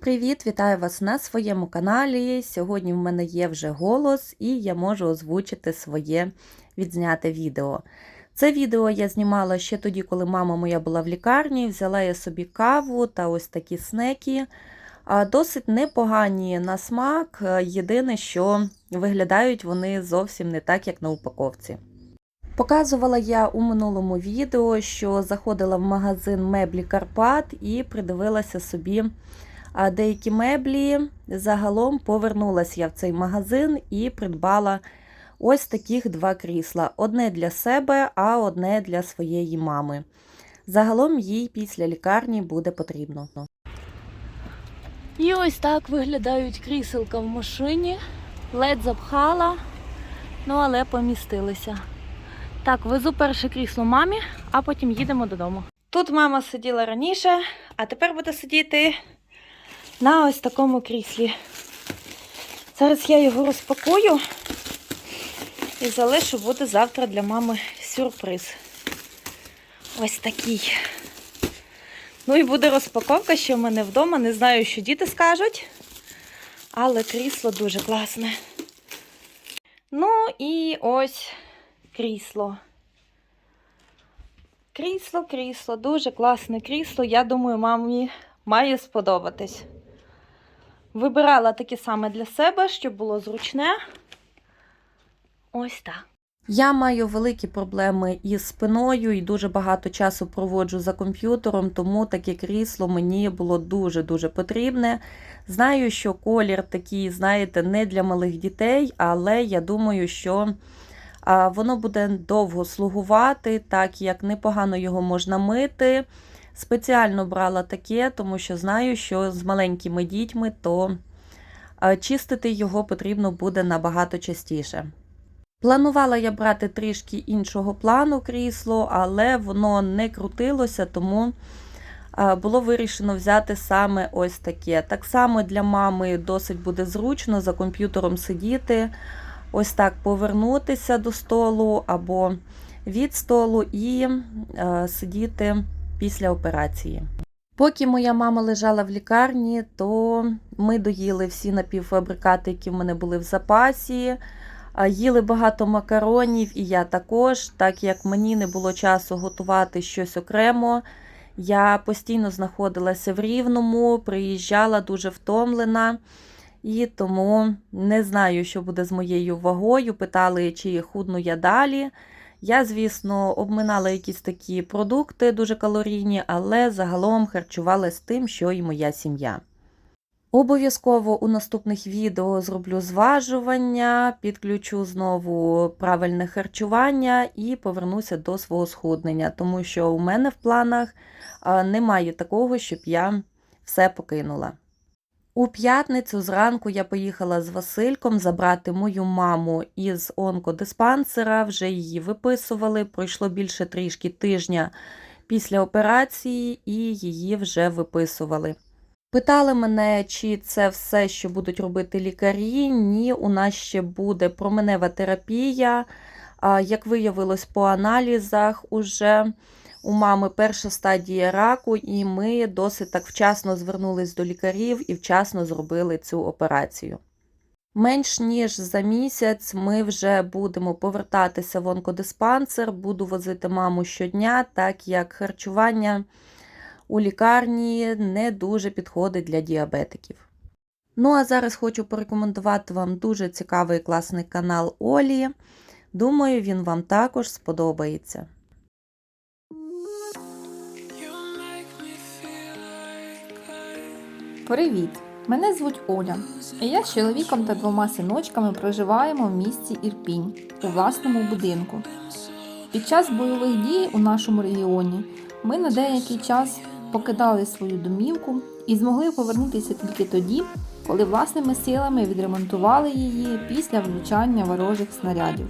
привіт! Вітаю вас на своєму каналі. Сьогодні в мене є вже голос, і я можу озвучити своє відзняте відео. Це відео я знімала ще тоді, коли мама моя була в лікарні. Взяла я собі каву та ось такі снеки. Досить непогані на смак. Єдине, що виглядають вони зовсім не так, як на упаковці. Показувала я у минулому відео, що заходила в магазин меблі Карпат і придивилася собі а, деякі меблі. Загалом повернулася я в цей магазин і придбала ось таких два крісла: одне для себе, а одне для своєї мами. Загалом їй після лікарні буде потрібно. І ось так виглядають кріселка в машині. Ледь запхала, ну але помістилися. Так, везу перше крісло мамі, а потім їдемо додому. Тут мама сиділа раніше, а тепер буде сидіти на ось такому кріслі. Зараз я його розпакую і залишу буде завтра для мами сюрприз. Ось такий. Ну і буде розпаковка, що в мене вдома. Не знаю, що діти скажуть, але крісло дуже класне. Ну і ось крісло. Крісло, крісло, дуже класне крісло. Я думаю, мамі має сподобатись. Вибирала таке саме для себе, щоб було зручне. Ось так. Я маю великі проблеми із спиною і дуже багато часу проводжу за комп'ютером, тому таке крісло мені було дуже-дуже потрібне. Знаю, що колір такий, знаєте, не для малих дітей, але я думаю, що воно буде довго слугувати, так як непогано його можна мити. Спеціально брала таке, тому що знаю, що з маленькими дітьми то чистити його потрібно буде набагато частіше. Планувала я брати трішки іншого плану крісло, але воно не крутилося, тому було вирішено взяти саме ось таке. Так само для мами досить буде зручно за комп'ютером сидіти, ось так повернутися до столу або від столу і е, сидіти після операції. Поки моя мама лежала в лікарні, то ми доїли всі напівфабрикати, які в мене були в запасі. Їли багато макаронів, і я також, так як мені не було часу готувати щось окремо. Я постійно знаходилася в Рівному, приїжджала дуже втомлена, і тому не знаю, що буде з моєю вагою. Питали, чи худну я далі. Я, звісно, обминала якісь такі продукти дуже калорійні, але загалом харчувалась тим, що і моя сім'я. Обов'язково у наступних відео зроблю зважування, підключу знову правильне харчування і повернуся до свого схуднення, тому що у мене в планах немає такого, щоб я все покинула. У п'ятницю зранку я поїхала з Васильком забрати мою маму із онкодиспансера, вже її виписували. Пройшло більше трішки тижня після операції, і її вже виписували. Питали мене, чи це все, що будуть робити лікарі. Ні, у нас ще буде променева терапія. Як виявилось по аналізах, уже у мами перша стадія раку, і ми досить так вчасно звернулись до лікарів і вчасно зробили цю операцію. Менш ніж за місяць ми вже будемо повертатися в онкодиспансер, буду возити маму щодня, так як харчування у лікарні не дуже підходить для діабетиків. Ну а зараз хочу порекомендувати вам дуже цікавий і класний канал Олі. Думаю, він вам також сподобається. Привіт! Мене звуть Оля, і я з чоловіком та двома синочками проживаємо в місті Ірпінь у власному будинку. Під час бойових дій у нашому регіоні ми на деякий час покидали свою домівку і змогли повернутися тільки тоді, коли власними силами відремонтували її після влучання ворожих снарядів.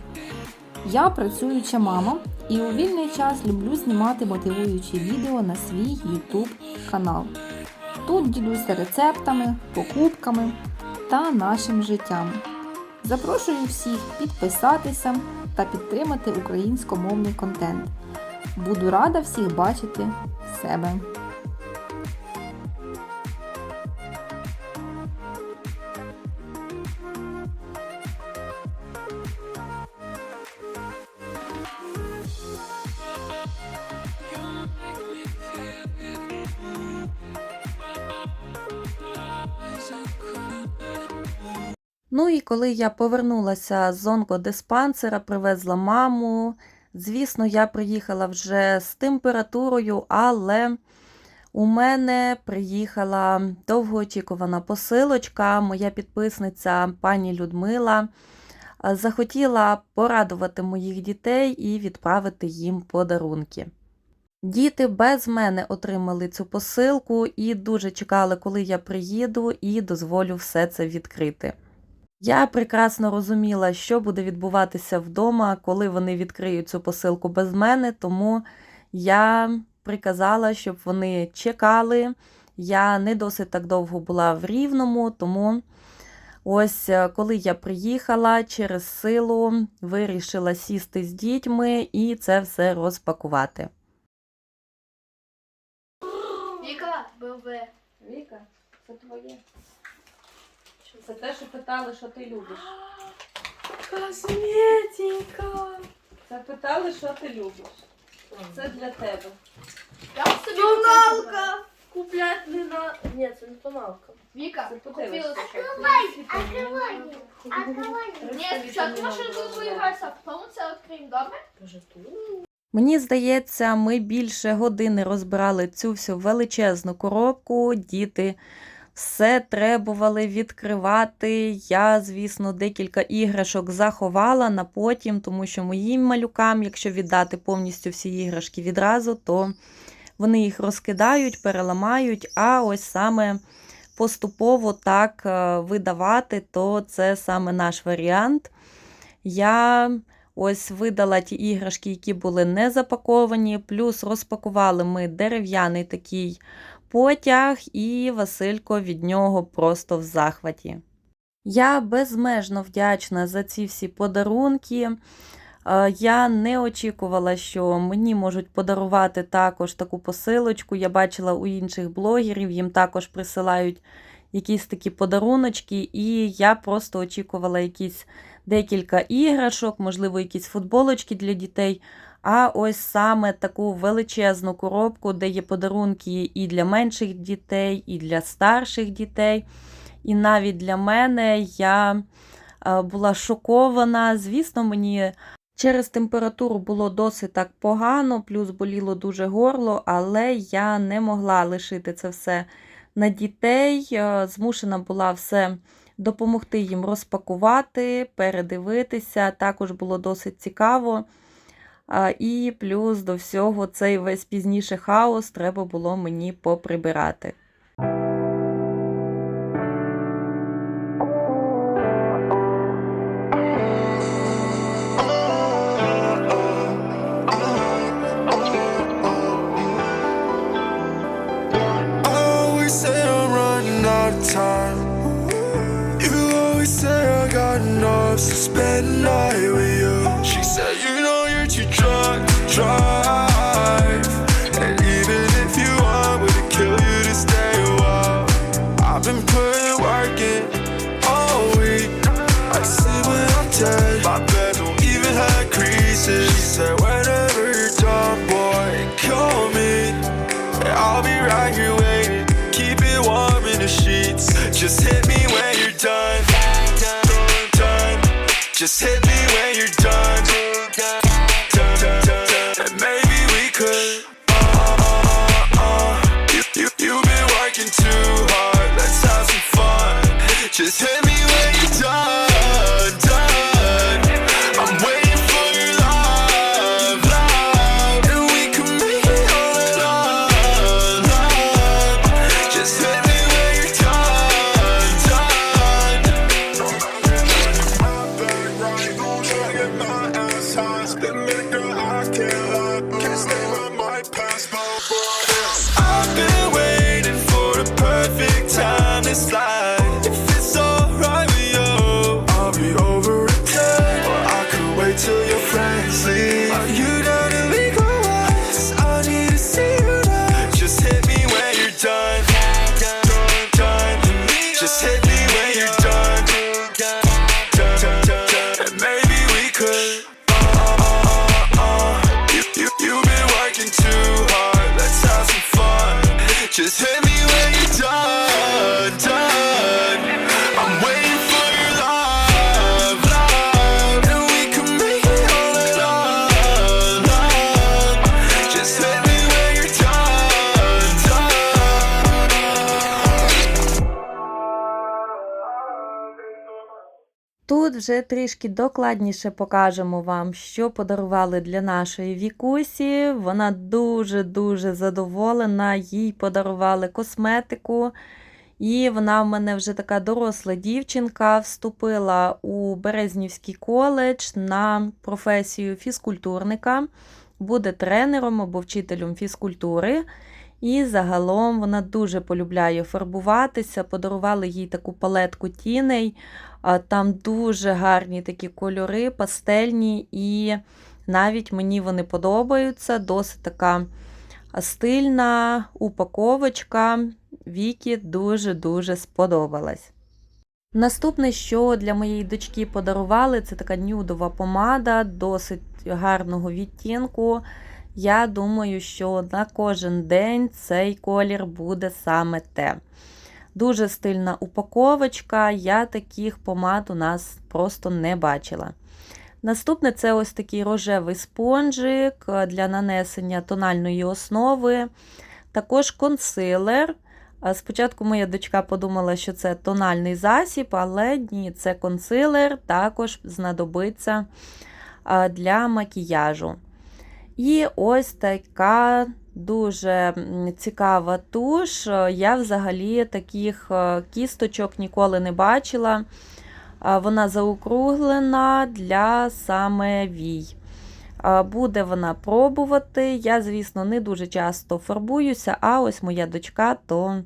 Я працююча мама і у вільний час люблю знімати мотивуючі відео на свій YouTube канал. Тут ділюся рецептами, покупками та нашим життям. Запрошую всіх підписатися та підтримати українськомовний контент. Буду рада всіх бачити себе. Ну і коли я повернулася з онкодиспансера, привезла маму. Звісно, я приїхала вже з температурою, але у мене приїхала довгоочікувана посилочка. Моя підписниця пані Людмила захотіла порадувати моїх дітей і відправити їм подарунки. Діти без мене отримали цю посилку і дуже чекали, коли я приїду і дозволю все це відкрити. Я прекрасно розуміла, що буде відбуватися вдома, коли вони відкриють цю посилку без мене, тому я приказала, щоб вони чекали. Я не досить так довго була в Рівному, тому ось е, коли я приїхала через силу, вирішила сісти з дітьми і це все розпакувати. Віка, БВ. Віка, це твоє. Це те, що питали, що ти любиш. Косметика. Це питали, що ти любиш. Це для тебе. Я собі тоналка. Куплять не на... Ні, це не тоналка. Віка, Це купила подивишся. собі. Ні, спочатку машинку поіграйся, а потім це відкриємо, добре? Мені здається, ми більше години розбирали цю всю величезну коробку. Діти все требували відкривати. Я, звісно, декілька іграшок заховала на потім, тому що моїм малюкам, якщо віддати повністю всі іграшки відразу, то вони їх розкидають, переламають. А ось саме поступово так е, видавати, то це саме наш варіант. Я ось видала ті іграшки, які були не запаковані, плюс розпакували ми дерев'яний такий потяг, і Василько від нього просто в захваті. Я безмежно вдячна за ці всі подарунки. Е, Я не очікувала, що мені можуть подарувати також таку посилочку. Я бачила у інших блогерів, їм також присилають якісь такі подаруночки, і я просто очікувала якісь декілька іграшок, можливо, якісь футболочки для дітей. А ось саме таку величезну коробку, де є подарунки і для менших дітей, і для старших дітей. І навіть для мене я е, була шокована. Звісно, мені через температуру було досить так погано, плюс боліло дуже горло, але я не могла лишити це все на дітей. Е, Змушена була все допомогти їм розпакувати, передивитися. Також було досить цікаво. І плюс до всього цей весь пізніше хаос треба було мені поприбирати. Вже трішки докладніше покажемо вам, що подарували для нашої Вікусі. Вона дуже-дуже задоволена. Їй подарували косметику. І вона в мене вже така доросла дівчинка, вступила у Березнівський коледж на професію фізкультурника, буде тренером або вчителем фізкультури. І загалом вона дуже полюбляє фарбуватися. Подарували їй таку палетку тіней. Там дуже гарні такі кольори, пастельні, і навіть мені вони подобаються. Досить така стильна упаковочка. Вікі дуже-дуже сподобалась. Наступне, що для моєї дочки подарували, це така нюдова помада, досить гарного відтінку. Я думаю, що на кожен день цей колір буде саме те. Дуже стильна упаковочка, я таких помад у нас просто не бачила. Наступне це ось такий рожевий спонжик для нанесення тональної основи. Також консилер. Спочатку моя дочка подумала, що це тональний засіб, але ні, це консилер, також знадобиться для макіяжу. І ось така дуже цікава туш. Я взагалі таких е, кісточок ніколи не бачила. Вона заокруглена для саме вій. Буде вона пробувати. Я, звісно, не дуже часто фарбуюся, а ось моя дочка то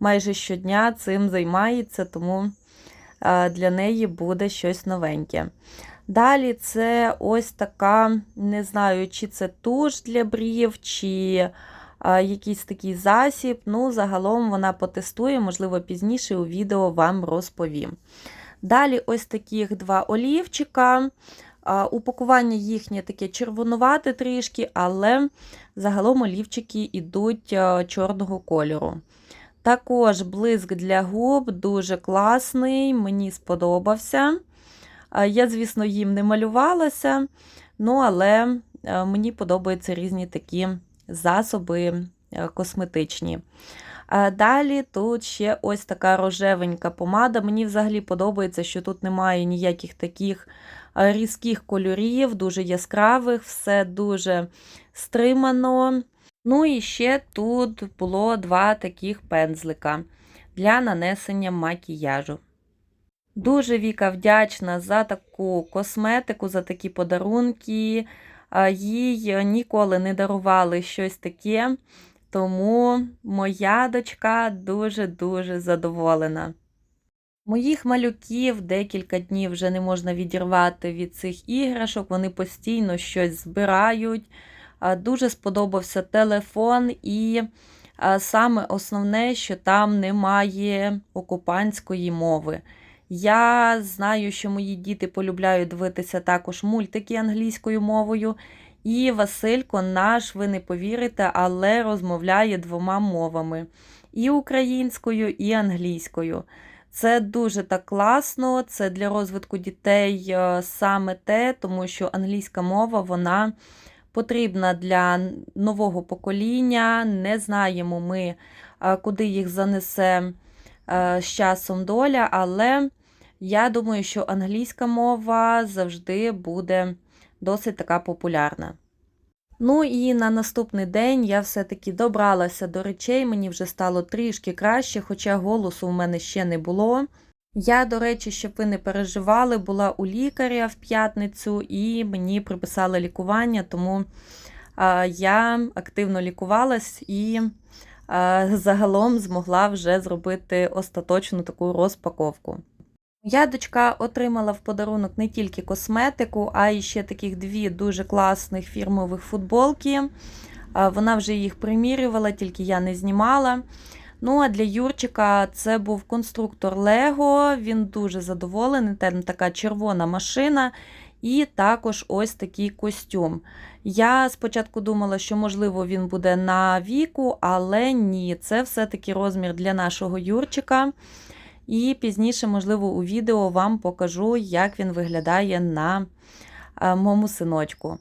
майже щодня цим займається, тому для неї буде щось новеньке. Далі це ось така, не знаю, чи це туш для брів, чи а, якийсь такий засіб. Ну, загалом вона потестує, можливо, пізніше у відео вам розповім. Далі ось таких два олівчика. Упакування їхнє таке червонувате трішки, але загалом олівчики йдуть чорного кольору. Також блиск для губ дуже класний, мені сподобався. А, Я, звісно, їм не малювалася, ну, але е, мені подобаються різні такі засоби е, косметичні. Далі тут ще ось така рожевенька помада. Мені взагалі подобається, що тут немає ніяких таких е, різких кольорів, дуже яскравих, все дуже стримано. Ну і ще тут було два таких пензлика для нанесення макіяжу. Дуже Віка вдячна за таку косметику, за такі подарунки. Їй ніколи не дарували щось таке, тому моя дочка дуже-дуже задоволена. Моїх малюків декілька днів вже не можна відірвати від цих іграшок, вони постійно щось збирають. Дуже сподобався телефон, і саме основне, що там немає окупантської мови. Я знаю, що мої діти полюбляють дивитися також мультики англійською мовою. І Василько наш, ви не повірите, але розмовляє двома мовами: і українською, і англійською. Це дуже так класно, це для розвитку дітей е, саме те, тому що англійська мова вона потрібна для нового покоління. Не знаємо ми, е, куди їх занесе е, з часом доля, але я думаю, що англійська мова завжди буде досить така популярна. Ну і на наступний день я все-таки добралася до речей, мені вже стало трішки краще, хоча голосу у мене ще не було. Я, до речі, щоб ви не переживали, була у лікаря в п'ятницю і мені приписали лікування, тому я активно лікувалась і загалом змогла вже зробити остаточну таку розпаковку. Я дочка отримала в подарунок не тільки косметику, а й ще таких дві дуже класних фірмових футболки. Вона вже їх примірювала, тільки я не знімала. Ну, а для Юрчика це був конструктор Лего. Він дуже задоволений. Там така червона машина, і також ось такий костюм. Я спочатку думала, що, можливо, він буде на віку, але ні, це все-таки розмір для нашого Юрчика. І пізніше, можливо, у відео вам покажу, як він виглядає на е, моєму синочку.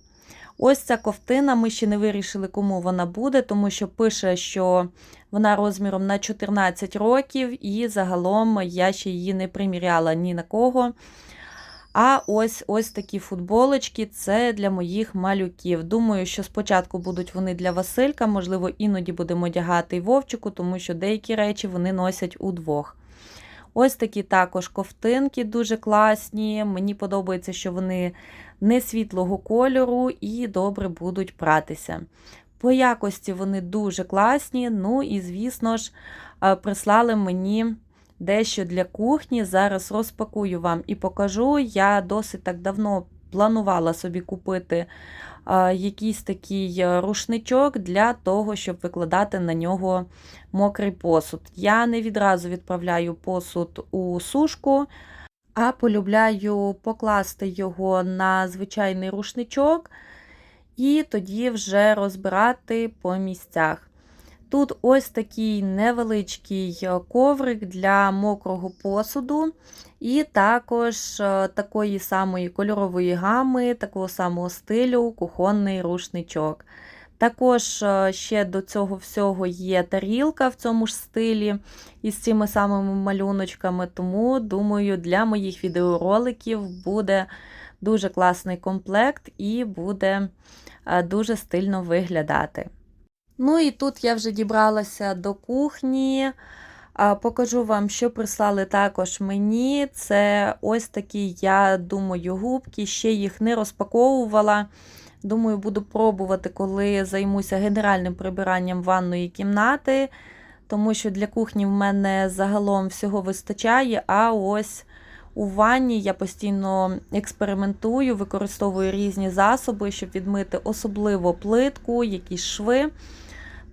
Ось ця ковтина, ми ще не вирішили, кому вона буде, тому що пише, що вона розміром на 14 років, і загалом я ще її не приміряла ні на кого. А ось ось такі футболочки це для моїх малюків. Думаю, що спочатку будуть вони для Василька, можливо, іноді будемо одягати і Вовчику, тому що деякі речі вони носять удвох. Ось такі також ковтинки дуже класні. Мені подобається, що вони не світлого кольору і добре будуть пратися. По якості вони дуже класні. Ну і, звісно ж, е, прислали мені дещо для кухні. Зараз розпакую вам і покажу. Я досить так давно планувала собі купити якийсь такий е, рушничок для того, щоб викладати на нього мокрий посуд. Я не відразу відправляю посуд у сушку, а полюбляю покласти його на звичайний рушничок і тоді вже розбирати по місцях. Тут ось такий невеличкий коврик для мокрого посуду, і також е, такої самої кольорової гами, такого самого стилю кухонний рушничок. Також е, ще до цього всього є тарілка в цьому ж стилі із цими самими малюночками, тому, думаю, для моїх відеороликів буде дуже класний комплект і буде е, дуже стильно виглядати. Ну і тут я вже дібралася до кухні. Покажу вам, що прислали також мені. Це ось такі, я думаю, губки. Ще їх не розпаковувала. Думаю, буду пробувати, коли займуся генеральним прибиранням ванної кімнати, тому що для кухні в мене загалом всього вистачає. А ось у ванні я постійно експериментую, використовую різні засоби, щоб відмити особливо плитку, якісь шви.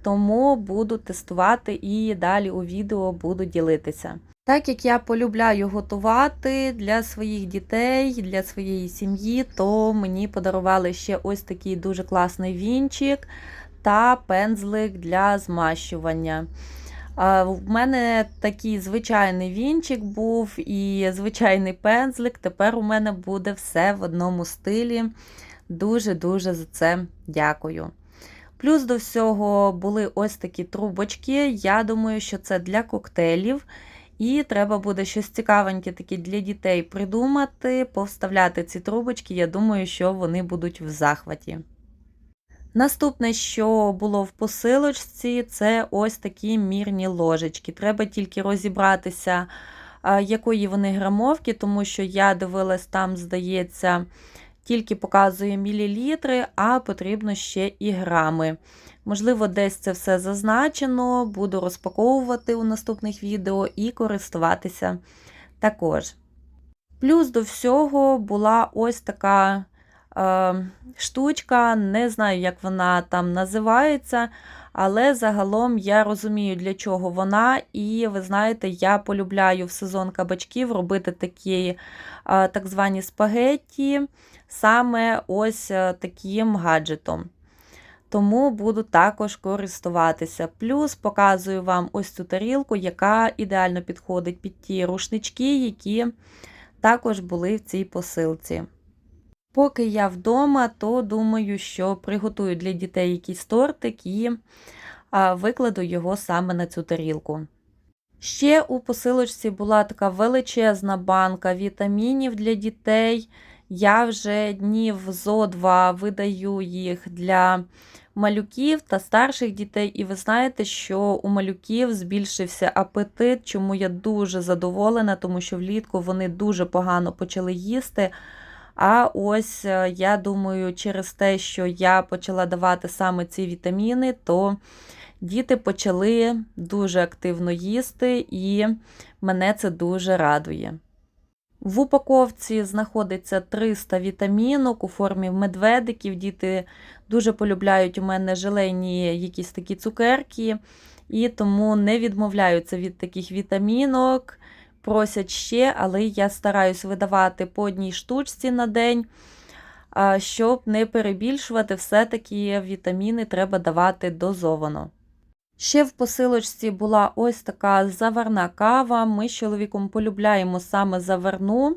Тому буду тестувати і далі у відео буду ділитися. Так як я полюбляю готувати для своїх дітей, для своєї сім'ї, то мені подарували ще ось такий дуже класний вінчик та пензлик для змащування. В мене такий звичайний вінчик був і звичайний пензлик. Тепер у мене буде все в одному стилі. Дуже-дуже за це дякую. Плюс до всього були ось такі трубочки. Я думаю, що це для коктейлів. І треба буде щось цікавеньке таке для дітей придумати, повставляти ці трубочки. Я думаю, що вони будуть в захваті. Наступне, що було в посилочці, це ось такі мірні ложечки. Треба тільки розібратися, якої вони грамовки, тому що я дивилась, там, здається, тільки показує мілілітри, а потрібно ще і грами. Можливо, десь це все зазначено, буду розпаковувати у наступних відео і користуватися також. Плюс до всього була ось така е, штучка, не знаю, як вона там називається, але загалом я розумію, для чого вона. І ви знаєте, я полюбляю в сезон кабачків робити такі е, так звані спагетті саме ось е, таким гаджетом. Тому буду також користуватися. Плюс показую вам ось цю тарілку, яка ідеально підходить під ті рушнички, які також були в цій посилці. Поки я вдома, то думаю, що приготую для дітей якийсь тортик і викладу його саме на цю тарілку. Ще у посилочці була така величезна банка вітамінів для дітей. Я вже днів зо два видаю їх для малюків та старших дітей. І ви знаєте, що у малюків збільшився апетит, чому я дуже задоволена, тому що влітку вони дуже погано почали їсти. А ось е, я думаю, через те, що я почала давати саме ці вітаміни, то діти почали дуже активно їсти, і мене це дуже радує. В упаковці знаходиться 300 вітамінок у формі медведиків. Діти дуже полюбляють у мене желейні якісь такі цукерки, і тому не відмовляються від таких вітамінок. Просять ще, але я стараюсь видавати по одній штучці на день, щоб не перебільшувати, все-таки вітаміни треба давати дозовано. Ще в посилочці була ось така заварна кава. Ми з чоловіком полюбляємо саме заварну.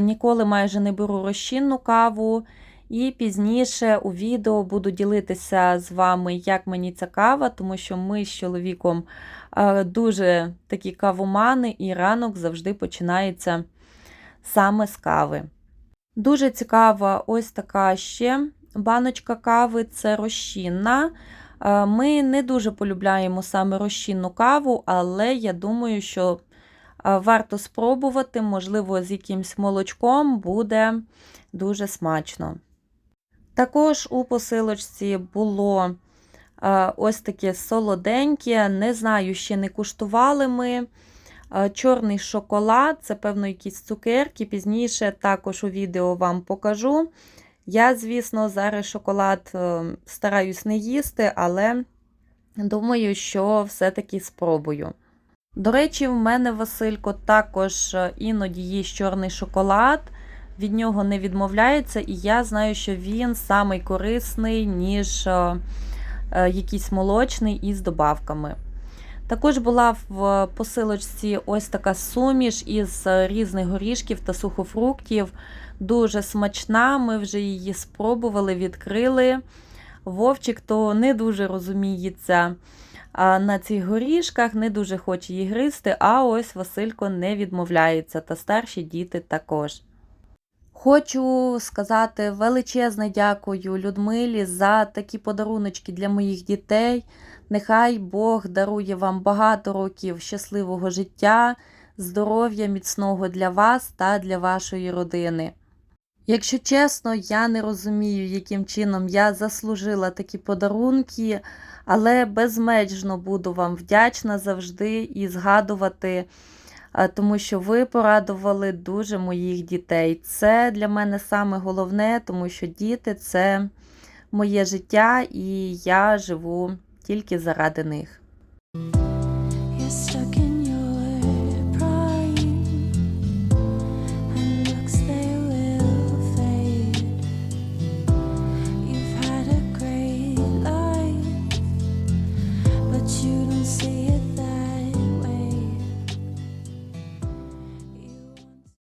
Ніколи майже не беру розчинну каву. І пізніше у відео буду ділитися з вами, як мені ця кава, тому що ми з чоловіком дуже такі кавомани, і ранок завжди починається саме з кави. Дуже цікава ось така ще баночка кави це розчинна. Е, Ми не дуже полюбляємо саме розчинну каву, але я думаю, що е, варто спробувати, можливо, з якимсь молочком буде дуже смачно. Також у посилочці було е, ось таке солоденьке, не знаю, ще не куштували ми. Чорний шоколад, це, певно, якісь цукерки. Пізніше також у відео вам покажу. Я, звісно, зараз шоколад е, стараюсь не їсти, але думаю, що все-таки спробую. До речі, в мене Василько також е, іноді їсть чорний шоколад, від нього не відмовляється, і я знаю, що він самий корисний, ніж е, якийсь молочний із добавками. Також була в посилочці ось така суміш із різних горішків та сухофруктів. Дуже смачна, ми вже її спробували, відкрили. Вовчик то не дуже розуміється на цих горішках, не дуже хоче її гризти, а ось Василько не відмовляється, та старші діти також. Хочу сказати величезне дякую Людмилі за такі подаруночки для моїх дітей. Нехай Бог дарує вам багато років щасливого життя, здоров'я міцного для вас та для вашої родини. Якщо чесно, я не розумію, яким чином я заслужила такі подарунки, але безмежно буду вам вдячна завжди і згадувати, тому що ви порадували дуже моїх дітей. Це для мене саме головне, тому що діти це моє життя, і я живу тільки заради них.